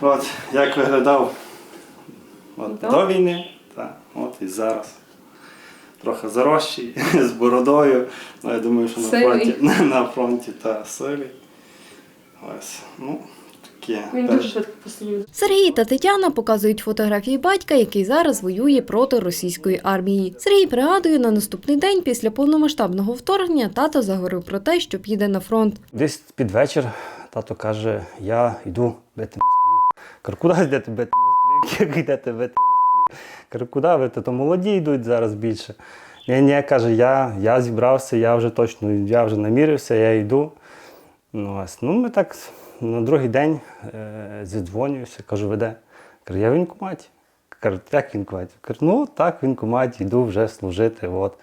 От, як виглядав от, до війни, та, от і зараз. Трохи заросший, з бородою. Ну, я думаю, що на фронті, на фронті та силі. Ось, ну, таке. Він дуже швидко посидів. Сергій та Тетяна показують фотографії батька, який зараз воює проти російської армії. Сергій пригадує, на наступний день після повномасштабного вторгнення тато заговорив про те, що піде на фронт. Десь під вечір тато каже: я йду бити. Кажу, куди йдете бити? Як йдете бити? Ви? То молоді йдуть зараз більше. Ні, ні, каже, я, я зібрався, я вже точно, я вже намірився, я йду. Ну, ось. ну ми так на другий день е, зідзвонююся, кажу, веде. Каже, я в інкоматі. Кажу, як в? Кажу, ну так, в інкоматі, йду вже служити. От.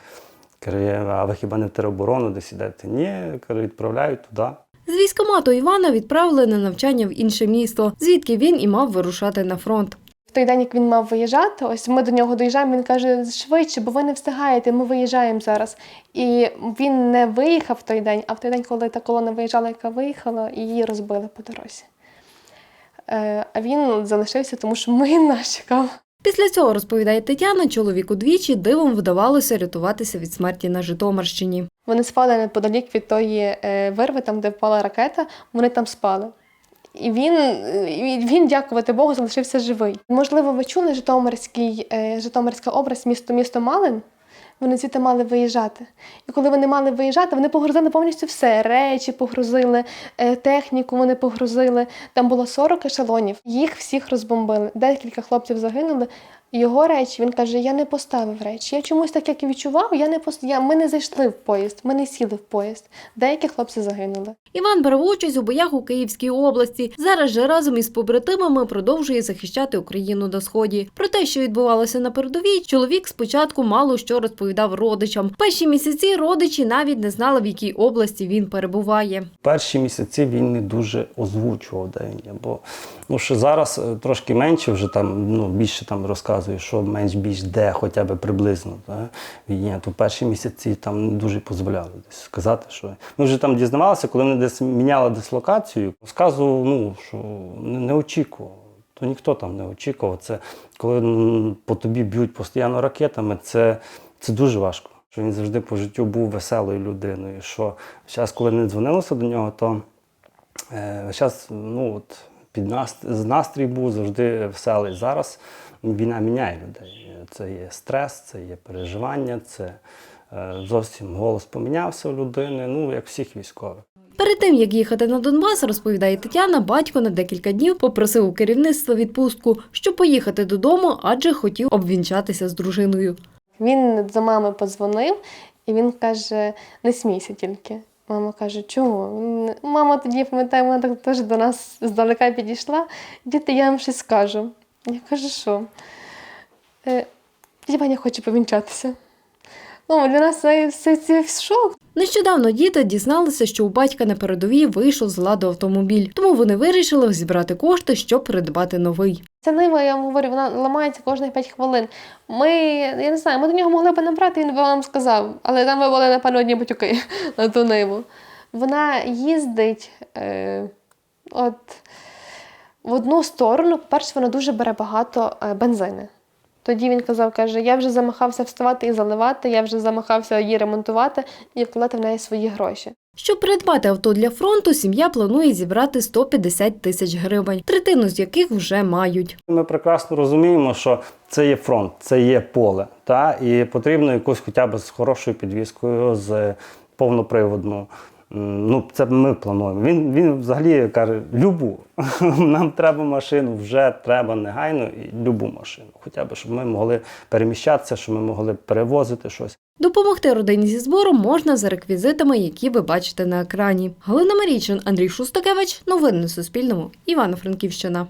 Каже, а ви хіба не в тероборону десь ідете? Ні, каже, відправляють туди. З військомату Івана відправили на навчання в інше місто, звідки він і мав вирушати на фронт. В той день, як він мав виїжджати, ось ми до нього доїжджаємо, він каже, швидше, бо ви не встигаєте, ми виїжджаємо зараз. І він не виїхав в той день, а в той день, коли та колона виїжджала, яка виїхала, її розбили по дорозі. Е, А він залишився, тому що ми нас чекав. Після цього, розповідає Тетяна, чоловіку двічі дивом вдавалося рятуватися від смерті на Житомирщині. Вони спали неподалік від тої е, вирви, там, де впала ракета, вони там спали. І він, е, він, дякувати Богу, залишився живий. Можливо, ви чули Житомирський, е, Житомирська область, місто, місто Малин. Вони звідти мали виїжджати. І коли вони мали виїжджати, вони погрузили повністю все. Речі погрузили, е, техніку вони погрузили. Там було 40 ешелонів. Їх всіх розбомбили. Декілька хлопців загинули. Його речі, він каже: я не поставив речі. Я чомусь так як і відчував, я не пос... я... ми не зайшли в поїзд, ми не сіли в поїзд. Деякі хлопці загинули. Іван бере участь у боях у Київській області. Зараз же разом із побратимами продовжує захищати Україну на сході. Про те, що відбувалося на передовій, чоловік спочатку мало що розповідав родичам. Перші місяці родичі навіть не знали, в якій області він перебуває. Перші місяці він не дуже озвучував, де він є. Бо ну, що зараз е, трошки менше вже там, ну, більше там розказує, що менш більш де, хоча б приблизно. Да? То перші місяці там не дуже дозволяли десь сказати, що. Ми вже там дізнавалися, коли вони десь міняли дислокацію, сказував, ну, що не, очікував. То ніхто там не очікував. Це коли по тобі б'ють постійно ракетами, це, це дуже важко. Що він завжди по життю був веселою людиною. Що зараз, коли не дзвонилося до нього, то е, зараз ну, от, під нас, з настрій був завжди веселий. Зараз війна міняє людей. Це є стрес, це є переживання, це е, зовсім голос помінявся у людини, ну як всіх військових. Перед тим як їхати на Донбас, розповідає Тетяна, батько на декілька днів попросив у керівництва відпустку, щоб поїхати додому, адже хотів обвінчатися з дружиною. Він до мами подзвонив, і він каже: не смійся тільки. Мама каже, чого? Мама тоді, пам'ятаю, вона так теж до нас здалека підійшла. Діти, я вам щось скажу. Я кажу, що? Е, Дядя Ваня хоче повінчатися. Ну, для нас це, це, це шок. Нещодавно діти дізналися, що у батька на передовій вийшов з ладу автомобіль, тому вони вирішили зібрати кошти, щоб придбати новий. Ця нива, я вам говорю, вона ламається кожних 5 хвилин. Ми, я не знаю, ми до нього могли б набрати, він би вам сказав, але там би були, напевно, одні батюки на ту ниву. Вона їздить е, от, в одну сторону, по-перше, вона дуже бере багато е, бензини. Тоді він казав, каже, я вже замахався вставати і заливати, я вже замахався її ремонтувати і вкладати в неї свої гроші. Щоб придбати авто для фронту, сім'я планує зібрати 150 тисяч гривень, третину з яких вже мають. Ми прекрасно розуміємо, що це є фронт, це є поле, та? і потрібно якусь хоча б з хорошою підвіскою, з повноприводну. Ну, це ми плануємо. Він, він взагалі каже: любу. Нам треба машину, вже треба негайно і любу машину. Хоча б, щоб ми могли переміщатися, щоб ми могли перевозити щось. Допомогти родині зі збором можна за реквізитами, які ви бачите на екрані. Галина Марійчин, Андрій Шустакевич. Новини на Суспільному. Івано-Франківщина.